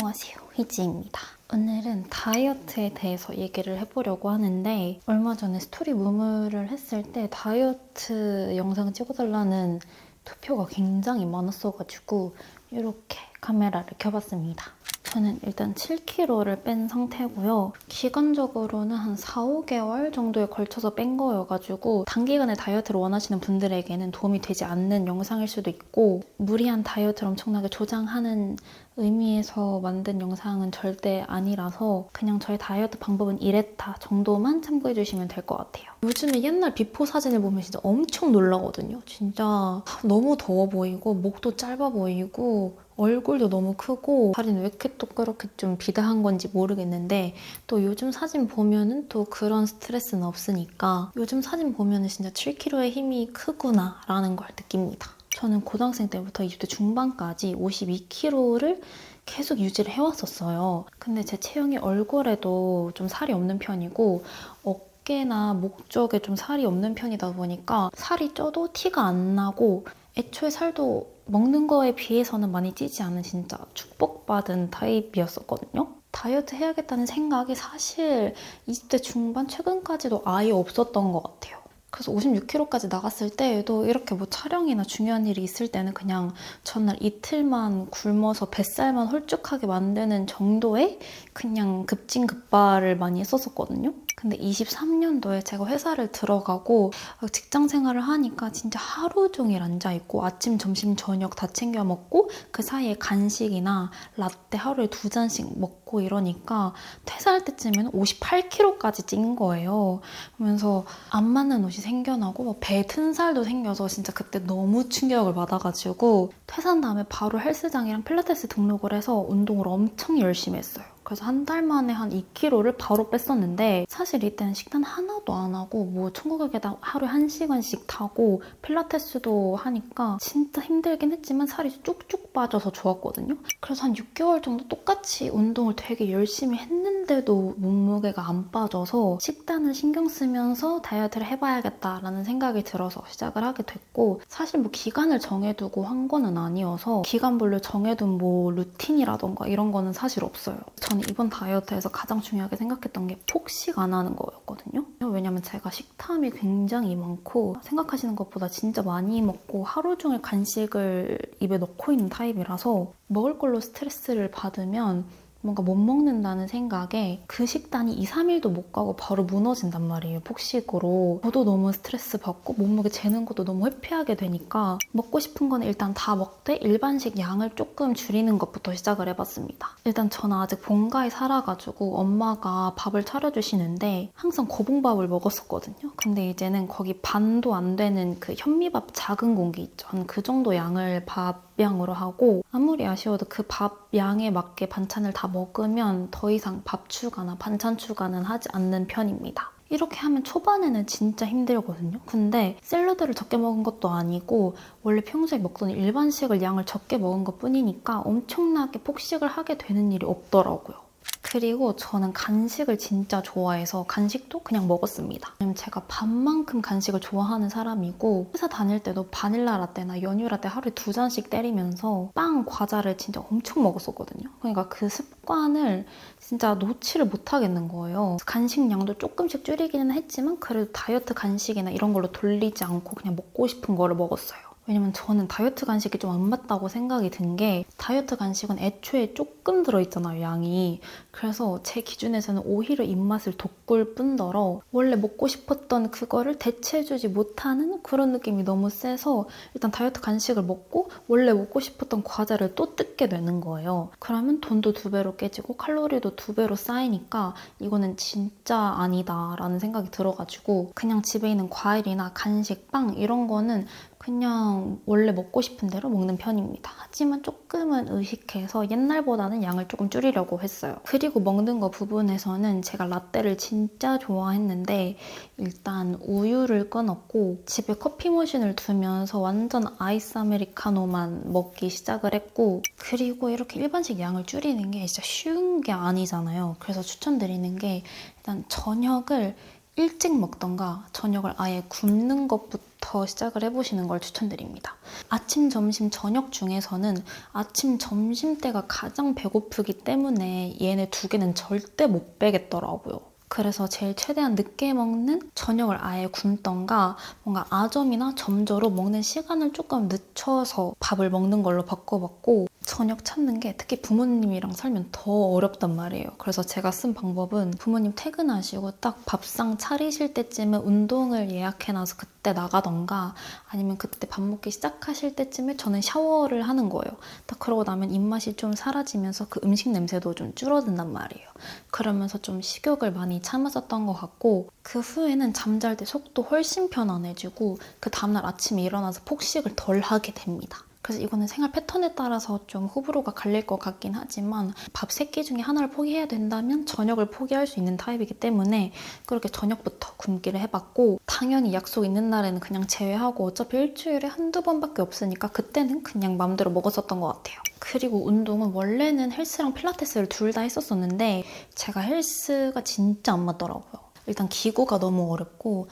안녕하세요. 희지입니다. 오늘은 다이어트에 대해서 얘기를 해보려고 하는데 얼마 전에 스토리 무무를 했을 때 다이어트 영상 찍어달라는 투표가 굉장히 많았어가지고 이렇게 카메라를 켜봤습니다. 저는 일단 7kg를 뺀 상태고요. 기간적으로는 한 4, 5개월 정도에 걸쳐서 뺀 거여가지고 단기간에 다이어트를 원하시는 분들에게는 도움이 되지 않는 영상일 수도 있고 무리한 다이어트를 엄청나게 조장하는 의미에서 만든 영상은 절대 아니라서 그냥 저의 다이어트 방법은 이랬다 정도만 참고해 주시면 될 것 같아요. 요즘에 옛날 비포 사진을 보면 진짜 엄청 놀라거든요. 진짜 너무 더워 보이고 목도 짧아 보이고 얼굴도 너무 크고 다리는 왜 이렇게 또 그렇게 좀 비대한 건지 모르겠는데 또 요즘 사진 보면은 또 그런 스트레스는 없으니까 요즘 사진 보면은 진짜 7kg의 힘이 크구나 라는 걸 느낍니다. 저는 고등학생 때부터 20대 중반까지 52kg를 계속 유지를 해왔었어요. 근데 제 체형이 얼굴에도 좀 살이 없는 편이고 어깨나 목 쪽에 좀 살이 없는 편이다 보니까 살이 쪄도 티가 안 나고 애초에 살도 먹는 거에 비해서는 많이 찌지 않은 진짜 축복받은 타입이었었거든요. 다이어트 해야겠다는 생각이 사실 20대 중반 최근까지도 아예 없었던 것 같아요. 그래서 56kg까지 나갔을 때에도 이렇게 뭐 촬영이나 중요한 일이 있을 때는 그냥 전날 이틀만 굶어서 뱃살만 홀쭉하게 만드는 정도의 그냥 급진급발을 많이 했었었거든요. 근데 23년도에 제가 회사를 들어가고 직장 생활을 하니까 진짜 하루 종일 앉아있고 아침, 점심, 저녁 다 챙겨 먹고 그 사이에 간식이나 라떼 하루에 두 잔씩 먹고 이러니까 퇴사할 때쯤에는 58kg까지 찐 거예요. 그러면서 안 맞는 옷이 생겨나고 뭐배 튼살도 생겨서 진짜 그때 너무 충격을 받아가지고 퇴사한 다음에 바로 헬스장이랑 필라테스 등록을 해서 운동을 엄청 열심히 했어요. 그래서 한 달 만에 한 2kg를 바로 뺐었는데 사실 이때는 식단 하나도 안 하고 뭐 천국에다 하루에 1시간씩 타고 필라테스도 하니까 진짜 힘들긴 했지만 살이 쭉쭉 빠져서 좋았거든요. 그래서 한 6개월 정도 똑같이 운동을 되게 열심히 했는데도 몸무게가 안 빠져서 식단을 신경 쓰면서 다이어트를 해봐야겠다라는 생각이 들어서 시작을 하게 됐고 사실 뭐 기간을 정해두고 한 거는 아니어서 기간별로 정해둔 뭐 루틴이라던가 이런 거는 사실 없어요. 저는 이번 다이어트에서 가장 중요하게 생각했던 게 폭식 안 하는 거였거든요. 왜냐면 제가 식탐이 굉장히 많고 생각하시는 것보다 진짜 많이 먹고 하루 종일 간식을 입에 넣고 있는 타입이라서 먹을 걸로 스트레스를 받으면 뭔가 못 먹는다는 생각에 그 식단이 2, 3일도 못 가고 바로 무너진단 말이에요. 폭식으로. 저도 너무 스트레스 받고 몸무게 재는 것도 너무 회피하게 되니까 먹고 싶은 건 일단 다 먹되 일반식 양을 조금 줄이는 것부터 시작을 해봤습니다. 일단 저는 아직 본가에 살아가지고 엄마가 밥을 차려주시는데 항상 고봉밥을 먹었었거든요. 근데 이제는 거기 반도 안 되는 그 현미밥 작은 공기 있죠. 한 그 정도 양을 밥 양으로 하고 아무리 아쉬워도 그밥 양에 맞게 반찬을 다 먹으면 더 이상 밥 추가나 반찬 추가는 하지 않는 편입니다. 이렇게 하면 초반에는 진짜 힘들거든요. 근데 샐러드를 적게 먹은 것도 아니고 원래 평소에 먹던 일반식을 양을 적게 먹은 것 뿐이니까 엄청나게 폭식을 하게 되는 일이 없더라고요. 그리고 저는 간식을 진짜 좋아해서 간식도 그냥 먹었습니다. 제가 밥만큼 간식을 좋아하는 사람이고 회사 다닐 때도 바닐라 라떼나 연유 라떼 하루에 두 잔씩 때리면서 빵, 과자를 진짜 엄청 먹었었거든요. 그러니까 그 습관을 진짜 놓지를 못하겠는 거예요. 간식 양도 조금씩 줄이기는 했지만 그래도 다이어트 간식이나 이런 걸로 돌리지 않고 그냥 먹고 싶은 거를 먹었어요. 왜냐면 저는 다이어트 간식이 좀 안 맞다고 생각이 든 게 다이어트 간식은 애초에 조금 들어있잖아요, 양이. 그래서 제 기준에서는 오히려 입맛을 돋굴 뿐더러 원래 먹고 싶었던 그거를 대체해주지 못하는 그런 느낌이 너무 세서 일단 다이어트 간식을 먹고 원래 먹고 싶었던 과자를 또 뜯게 되는 거예요. 그러면 돈도 두 배로 깨지고 칼로리도 두 배로 쌓이니까 이거는 진짜 아니다라는 생각이 들어가지고 그냥 집에 있는 과일이나 간식, 빵 이런 거는 그냥 원래 먹고 싶은 대로 먹는 편입니다. 하지만 조금은 의식해서 옛날보다는 양을 조금 줄이려고 했어요. 그리고 먹는 거 부분에서는 제가 라떼를 진짜 좋아했는데 일단 우유를 끊었고 집에 커피 머신을 두면서 완전 아이스 아메리카노만 먹기 시작을 했고 그리고 이렇게 일반식 양을 줄이는 게 진짜 쉬운 게 아니잖아요. 그래서 추천드리는 게 일단 저녁을 일찍 먹던가 저녁을 아예 굶는 것부터 다이어트부터 시작을 해보시는 걸 추천드립니다. 아침, 점심, 저녁 중에서는 아침, 점심 때가 가장 배고프기 때문에 얘네 두 개는 절대 못 빼겠더라고요. 그래서 제일 최대한 늦게 먹는 저녁을 아예 굶던가 뭔가 아점이나 점저로 먹는 시간을 조금 늦춰서 밥을 먹는 걸로 바꿔봤고 저녁 찾는 게 특히 부모님이랑 살면 더 어렵단 말이에요. 그래서 제가 쓴 방법은 부모님 퇴근하시고 딱 밥상 차리실 때쯤에 운동을 예약해놔서 그때 나가던가 아니면 그때 밥 먹기 시작하실 때쯤에 저는 샤워를 하는 거예요. 딱 그러고 나면 입맛이 좀 사라지면서 그 음식 냄새도 좀 줄어든단 말이에요. 그러면서 좀 식욕을 많이 참았었던 것 같고 그 후에는 잠잘 때 속도 훨씬 편안해지고 그 다음날 아침에 일어나서 폭식을 덜 하게 됩니다. 그래서 이거는 생활 패턴에 따라서 좀 호불호가 갈릴 것 같긴 하지만 밥 세 끼 중에 하나를 포기해야 된다면 저녁을 포기할 수 있는 타입이기 때문에 그렇게 저녁부터 굶기를 해봤고 당연히 약속 있는 날에는 그냥 제외하고 어차피 일주일에 한두 번밖에 없으니까 그때는 그냥 마음대로 먹었었던 것 같아요. 그리고 운동은 원래는 헬스랑 필라테스를 둘 다 했었었는데 제가 헬스가 진짜 안 맞더라고요. 일단 기구가 너무 어렵고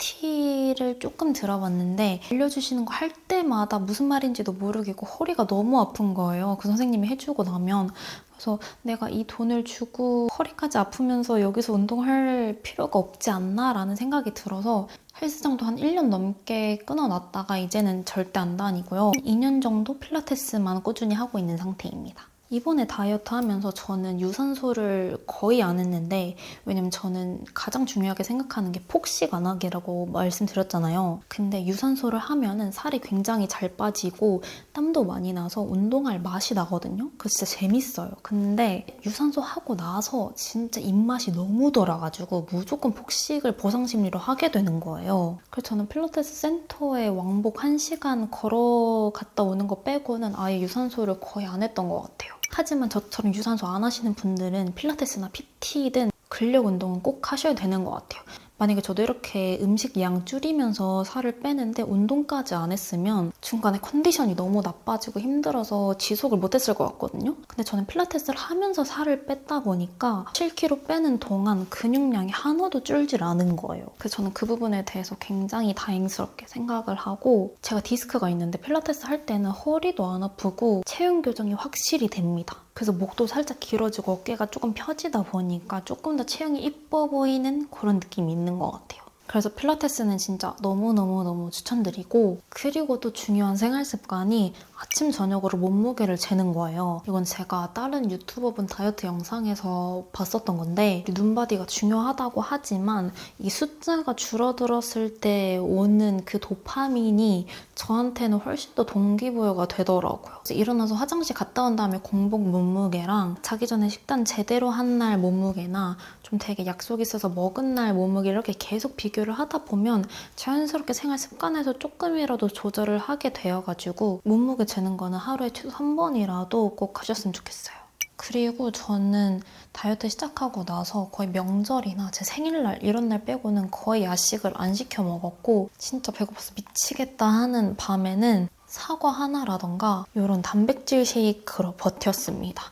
PT를 조금 들어봤는데 알려주시는 거 할 때마다 무슨 말인지도 모르겠고 허리가 너무 아픈 거예요. 그 선생님이 해주고 나면 그래서 내가 이 돈을 주고 허리까지 아프면서 여기서 운동할 필요가 없지 않나라는 생각이 들어서 헬스장도 한 1년 넘게 끊어놨다가 이제는 절대 안 다니고요. 2년 정도 필라테스만 꾸준히 하고 있는 상태입니다. 이번에 다이어트 하면서 저는 유산소를 거의 안 했는데 왜냐면 저는 가장 중요하게 생각하는 게 폭식 안 하기라고 말씀드렸잖아요. 근데 유산소를 하면은 살이 굉장히 잘 빠지고 땀도 많이 나서 운동할 맛이 나거든요. 그래서 진짜 재밌어요. 근데 유산소 하고 나서 진짜 입맛이 너무 돌아가지고 무조건 폭식을 보상 심리로 하게 되는 거예요. 그래서 저는 필라테스 센터에 왕복 1시간 걸어 갔다 오는 거 빼고는 아예 유산소를 거의 안 했던 것 같아요. 하지만 저처럼 유산소 안 하시는 분들은 필라테스나 PT든 근력 운동은 꼭 하셔야 되는 것 같아요. 만약에 저도 이렇게 음식 양 줄이면서 살을 빼는데 운동까지 안 했으면 중간에 컨디션이 너무 나빠지고 힘들어서 지속을 못했을 것 같거든요. 근데 저는 필라테스를 하면서 살을 뺐다 보니까 7kg 빼는 동안 근육량이 하나도 줄질 않은 거예요. 그래서 저는 그 부분에 대해서 굉장히 다행스럽게 생각을 하고 제가 디스크가 있는데 필라테스 할 때는 허리도 안 아프고 체형 교정이 확실히 됩니다. 그래서 목도 살짝 길어지고 어깨가 조금 펴지다 보니까 조금 더 체형이 이뻐 보이는 그런 느낌이 있는 것 같아요. 그래서 필라테스는 진짜 너무너무너무 추천드리고 그리고 또 중요한 생활 습관이 아침 저녁으로 몸무게를 재는 거예요. 이건 제가 다른 유튜버분 다이어트 영상에서 봤었던 건데 눈바디가 중요하다고 하지만 이 숫자가 줄어들었을 때 오는 그 도파민이 저한테는 훨씬 더 동기부여가 되더라고요. 일어나서 화장실 갔다 온 다음에 공복 몸무게랑 자기 전에 식단 제대로 한 날 몸무게나 좀 되게 약속 있어서 먹은 날 몸무게 이렇게 계속 비교를 하다 보면 자연스럽게 생활 습관에서 조금이라도 조절을 하게 되어가지고 몸무게 재는 거는 하루에 최소 한 번이라도 꼭 하셨으면 좋겠어요. 그리고 저는 다이어트 시작하고 나서 거의 명절이나 제 생일날 이런 날 빼고는 거의 야식을 안 시켜 먹었고 진짜 배고파서 미치겠다 하는 밤에는 사과 하나라던가 이런 단백질 쉐이크로 버텼습니다.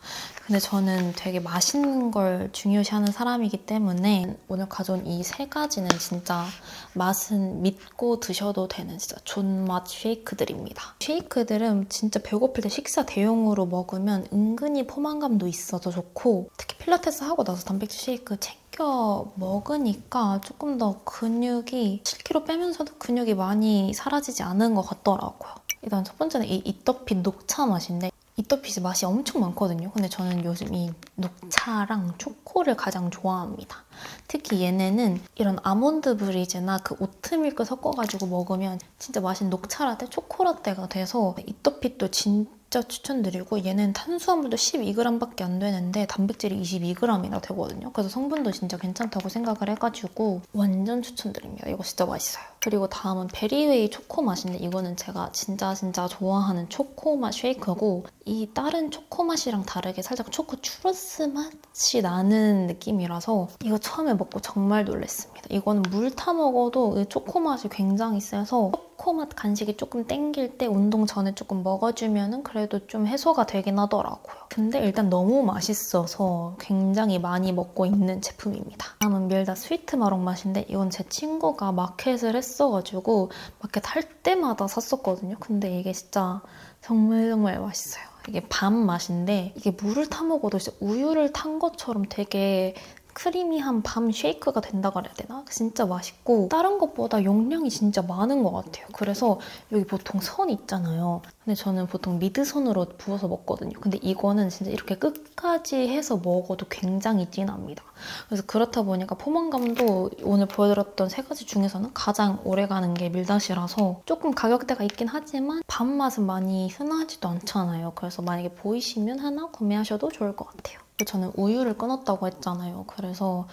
근데 저는 되게 맛있는 걸 중요시하는 사람이기 때문에 오늘 가져온 이 세 가지는 진짜 맛은 믿고 드셔도 되는 진짜 존맛 쉐이크들입니다. 쉐이크들은 진짜 배고플 때 식사 대용으로 먹으면 은근히 포만감도 있어서 좋고 특히 필라테스 하고 나서 단백질 쉐이크 챙겨 먹으니까 조금 더 근육이 7kg 빼면서도 근육이 많이 사라지지 않은 것 같더라고요. 일단 첫 번째는 이 이떡핏 녹차 맛인데 이떡핏이 맛이 엄청 많거든요. 근데 저는 요즘 이 녹차랑 초코를 가장 좋아합니다. 특히 얘네는 이런 아몬드 브리즈나 그 오트밀크 섞어가지고 먹으면 진짜 맛있는 녹차라떼, 초코라떼가 돼서 이떡핏도 진짜 추천드리고 얘는 탄수화물도 12g밖에 안 되는데 단백질이 22g이나 되거든요. 그래서 성분도 진짜 괜찮다고 생각을 해가지고 완전 추천드립니다. 이거 진짜 맛있어요. 그리고 다음은 베리웨이 초코 맛인데 이거는 제가 진짜 진짜 좋아하는 초코 맛 쉐이크고 이 다른 초코 맛이랑 다르게 살짝 초코 추러스 맛이 나는 느낌이라서 이거 처음에 먹고 정말 놀랐습니다. 이거는 물 타 먹어도 이 초코 맛이 굉장히 세서 초코 맛 간식이 조금 땡길 때 운동 전에 조금 먹어주면은 그래도 좀 해소가 되긴 하더라고요. 근데 일단 너무 맛있어서 굉장히 많이 먹고 있는 제품입니다. 다음은 밀다 스위트 마롱 맛인데 이건 제 친구가 마켓을 했어 가지고 마켓 할 때마다 샀었거든요. 근데 이게 진짜 정말 정말 맛있어요. 이게 밤 맛인데 이게 물을 타 먹어도 진짜 우유를 탄 것처럼 되게 크리미한 밤 쉐이크가 된다 그래야 되나? 진짜 맛있고 다른 것보다 용량이 진짜 많은 것 같아요. 그래서 여기 보통 선 있잖아요. 근데 저는 보통 미드선으로 부어서 먹거든요. 근데 이거는 진짜 이렇게 끝까지 해서 먹어도 굉장히 진합니다. 그래서 그렇다 보니까 포만감도 오늘 보여드렸던 세 가지 중에서는 가장 오래가는 게 밀다시라서 조금 가격대가 있긴 하지만 밥 맛은 많이 흔하지도 않잖아요. 그래서 만약에 보이시면 하나 구매하셔도 좋을 것 같아요. 저는 우유를 끊었다고 했잖아요. 그래서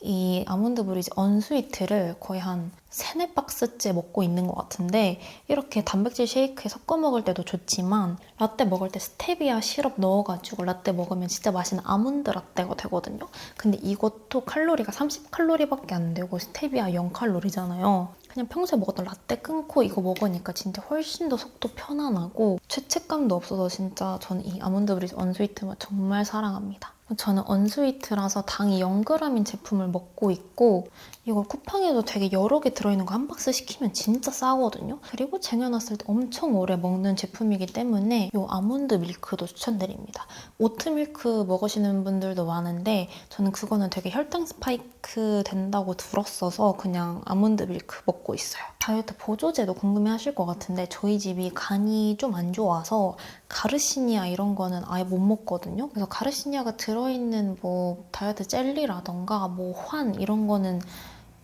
이 아몬드 브리지 언스위트를 거의 한 세네 박스째 먹고 있는 것 같은데 이렇게 단백질 쉐이크에 섞어 먹을 때도 좋지만 라떼 먹을 때 스테비아 시럽 넣어가지고 라떼 먹으면 진짜 맛있는 아몬드 라떼가 되거든요. 근데 이것도 칼로리가 30칼로리밖에 안 되고 스테비아 0칼로리잖아요. 그냥 평소에 먹었던 라떼 끊고 이거 먹으니까 진짜 훨씬 더 속도 편안하고 죄책감도 없어서 진짜 저는 이 아몬드 브리지 언스위트 맛 정말 사랑합니다. 저는 언스위트라서 당이 0g인 제품을 먹고 있고 이걸 쿠팡에도 되게 여러 개 들어있는 거 한 박스 시키면 진짜 싸거든요. 그리고 쟁여놨을 때 엄청 오래 먹는 제품이기 때문에 이 아몬드 밀크도 추천드립니다. 오트 밀크 먹으시는 분들도 많은데 저는 그거는 되게 혈당 스파이크 된다고 들었어서 그냥 아몬드 밀크 먹고 있어요. 다이어트 보조제도 궁금해하실 것 같은데 저희 집이 간이 좀 안 좋아서 가르시니아 이런 거는 아예 못 먹거든요. 그래서 가르시니아가 들어있는 뭐 다이어트 젤리라던가 뭐 환 이런 거는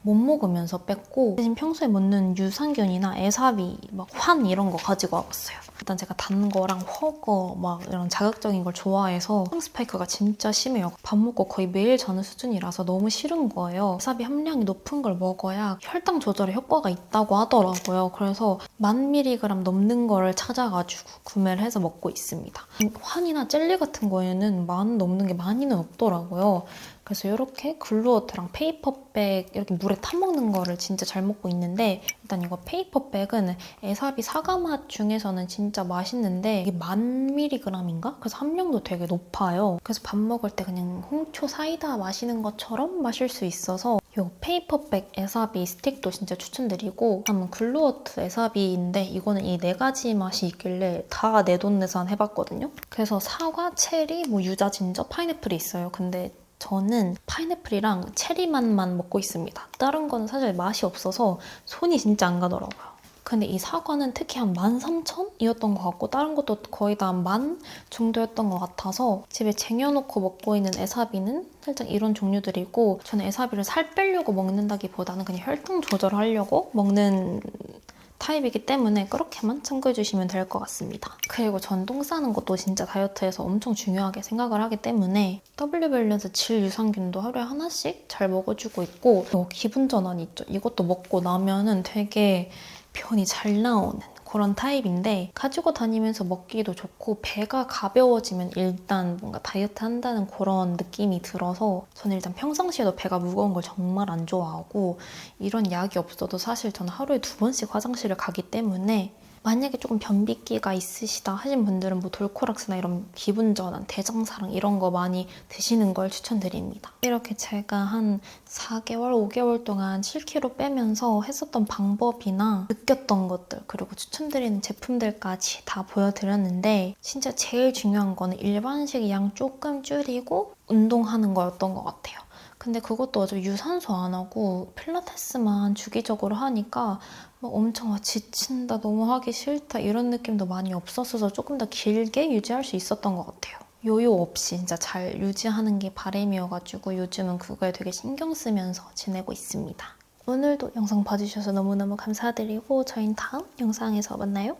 못 먹으면서 뺐고 대신 평소에 먹는 유산균이나 에사비, 막 환 이런 거 가지고 와봤어요. 일단 제가 단 거랑 허거 막 이런 자극적인 걸 좋아해서 혈당 스파이크가 진짜 심해요. 밥 먹고 거의 매일 자는 수준이라서 너무 싫은 거예요. 에사비 함량이 높은 걸 먹어야 혈당 조절에 효과가 있다고 하더라고요. 그래서 만 미리그램 넘는 거를 찾아가지고 구매를 해서 먹고 있습니다. 환이나 젤리 같은 거에는 만 넘는 게 많이는 없더라고요. 그래서 이렇게 글루어트랑 페이퍼백 이렇게 물에 타먹는 거를 진짜 잘 먹고 있는데 일단 이거 페이퍼백은 에사비 사과 맛 중에서는 진짜 맛있는데 이게 만 미리그램인가? 그래서 함량도 되게 높아요. 그래서 밥 먹을 때 그냥 홍초 사이다 마시는 것처럼 마실 수 있어서 이 페이퍼백 에사비 스틱도 진짜 추천드리고 다음은 글루어트 에사비인데 이거는 이 네 가지 맛이 있길래 다 내 돈내산 해봤거든요. 그래서 사과, 체리, 뭐 유자, 진저, 파인애플이 있어요. 근데 저는 파인애플이랑 체리 맛만 먹고 있습니다. 다른 거는 사실 맛이 없어서 손이 진짜 안 가더라고요. 근데 이 사과는 특히 한 13,000이었던 것 같고 다른 것도 거의 다 만 정도였던 것 같아서 집에 쟁여놓고 먹고 있는 에사비는 살짝 이런 종류들이고 저는 에사비를 살 빼려고 먹는다기보다는 그냥 혈당 조절하려고 먹는 타입이기 때문에 그렇게만 참고해 주시면 될 것 같습니다. 그리고 전 똥 싸는 것도 진짜 다이어트에서 엄청 중요하게 생각을 하기 때문에 W 밸런스 질 유산균도 하루에 하나씩 잘 먹어주고 있고 어, 기분 전환 있죠. 이것도 먹고 나면은 되게 변이 잘 나오는 그런 타입인데 가지고 다니면서 먹기도 좋고 배가 가벼워지면 일단 뭔가 다이어트 한다는 그런 느낌이 들어서 저는 일단 평상시에도 배가 무거운 걸 정말 안 좋아하고 이런 약이 없어도 사실 저는 하루에 두 번씩 화장실을 가기 때문에 만약에 조금 변비기가 있으시다 하신 분들은 뭐 돌코락스나 이런 기분 전환, 대장사랑 이런 거 많이 드시는 걸 추천드립니다. 이렇게 제가 한 4개월, 5개월 동안 7kg 빼면서 했었던 방법이나 느꼈던 것들 그리고 추천드리는 제품들까지 다 보여드렸는데 진짜 제일 중요한 거는 일반식 양 조금 줄이고 운동하는 거였던 것 같아요. 근데 그것도 아주 유산소 안 하고 필라테스만 주기적으로 하니까 막 엄청 아, 지친다, 너무 하기 싫다 이런 느낌도 많이 없었어서 조금 더 길게 유지할 수 있었던 것 같아요. 요요 없이 진짜 잘 유지하는 게 바람이어가지고 요즘은 그거에 되게 신경 쓰면서 지내고 있습니다. 오늘도 영상 봐주셔서 너무너무 감사드리고 저희는 다음 영상에서 만나요.